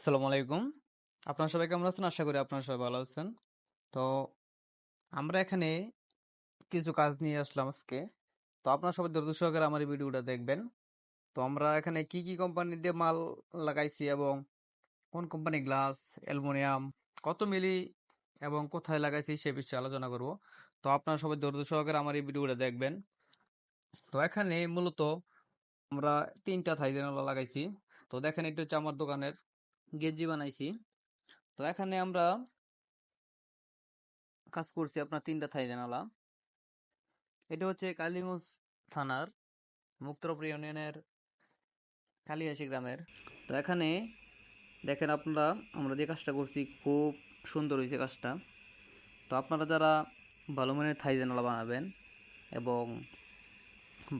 আসসালামু আলাইকুম। আপনারা সবাই কেমন আছেন? আশা করি আপনারা সবাই ভালো আছেন। তো আমরা এখানে কিছু কাজ নিয়ে আসলাম আজকে। তো আপনারা সবাই ধৈর্য সহকারে আমার এই ভিডিওটা দেখবেন। তো আমরা এখানে কি কি কোম্পানি দিয়ে মাল লাগাইছি এবং কোন কোম্পানি গ্লাস, অ্যালুমিনিয়াম কত মিলি এবং কোথায় লাগাইছি সে বিষয়ে আলোচনা করব। তো আপনারা সবাই ধৈর্য সহকারে আমার এই ভিডিওটা দেখবেন। তো এখানে মূলত আমরা তিনটা থাই জানালা লাগাইছি। তো দেখেন এটা হচ্ছে আমার দোকানের গেঞ্জি বানাইছি। তো এখানে আমরা কাজ করছি আপনার তিনটা থাই জানালা এটা হচ্ছে কালীগঞ্জ থানার মুক্তরপুর ইউনিয়নের কালিয়াসি গ্রামের। তো এখানে দেখেন আপনারা, আমরা যে কাজটা করছি খুব সুন্দর হয়েছে কাজটা। তো আপনারা যারা ভালো মানের থাই জানালা বানাবেন এবং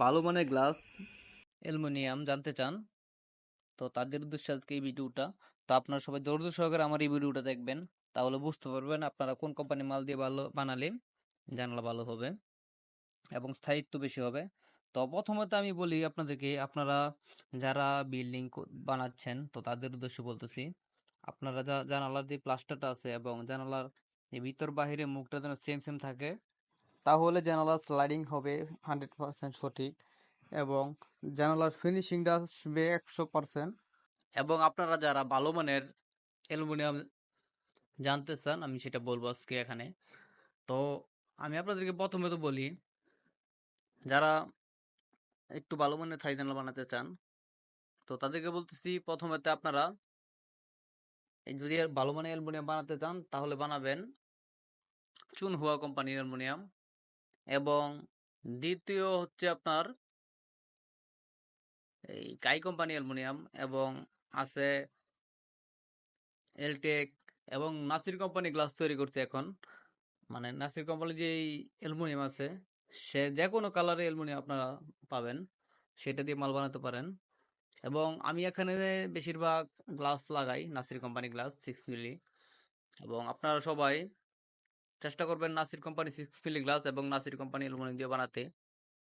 ভালো মানের গ্লাস, অ্যালুমিনিয়াম জানতে চান তো তাদের উদ্দেশ্যে আজকে এই ভিডিওটা। তো আপনারা সবাই ধৈর্য সহকারে আমার এই ভিডিওটা দেখবেন। তাহলে বুঝতে পারবেন আপনারা কোন কোম্পানির মাল দিয়ে ভালো বানালে জানালা ভালো হবে এবং স্থায়িত্ব বেশি হবে। তো প্রথমত আমি বলি আপনাদেরকে, আপনারা যারা বিল্ডিং বানাচ্ছেন, তো তাদের উদ্দেশ্যে বলতেছি, আপনারা যা জানালার যে প্লাস্টারটা আছে এবং জানালার এই ভিতর বাহিরে মুখটা যেন সেম সেম থাকে, তাহলে জানালার স্লাইডিং হবে হান্ড্রেড পার্সেন্ট সঠিক। এবং জানালার ফিনিশিংটা আসবে একশো পার্সেন্ট এবং আপনারা যারা ভালো মানের অ্যালুমিনিয়াম জানতে চান, আমি সেটা বলব আজকে এখানে। তো আমি আপনাদেরকে প্রথমে তো বলি, যারা একটু ভালো মানের থাই জানালা বানাতে চান, তো তাদেরকে বলতেছি, প্রথমেতে আপনারা যদি ভালো মানের অ্যালুমিনিয়াম বানাতে চান, তাহলে বানাবেন চুন হুয়া কোম্পানির অ্যালুমিনিয়াম। এবং দ্বিতীয় হচ্ছে আপনার এই কাই কোম্পানি অ্যালুমিনিয়াম এবং আছে এলটেক এবং নাসির কোম্পানি গ্লাস তৈরি করছে এখন। মানে নাসির কোম্পানি যে অ্যালুমিনিয়াম আছে, সে যে কোনো কালারের অ্যালুমিনিয়াম আপনারা পাবেন, সেটা দিয়ে মাল বানাতে পারেন। এবং আমি এখানে বেশিরভাগ গ্লাস লাগাই, Nasir company glass six milli এবং আপনারা সবাই চেষ্টা করবেন Nasir company six milli glass এবং নাসির কোম্পানি অ্যালুমিনিয়াম দিয়ে বানাতে।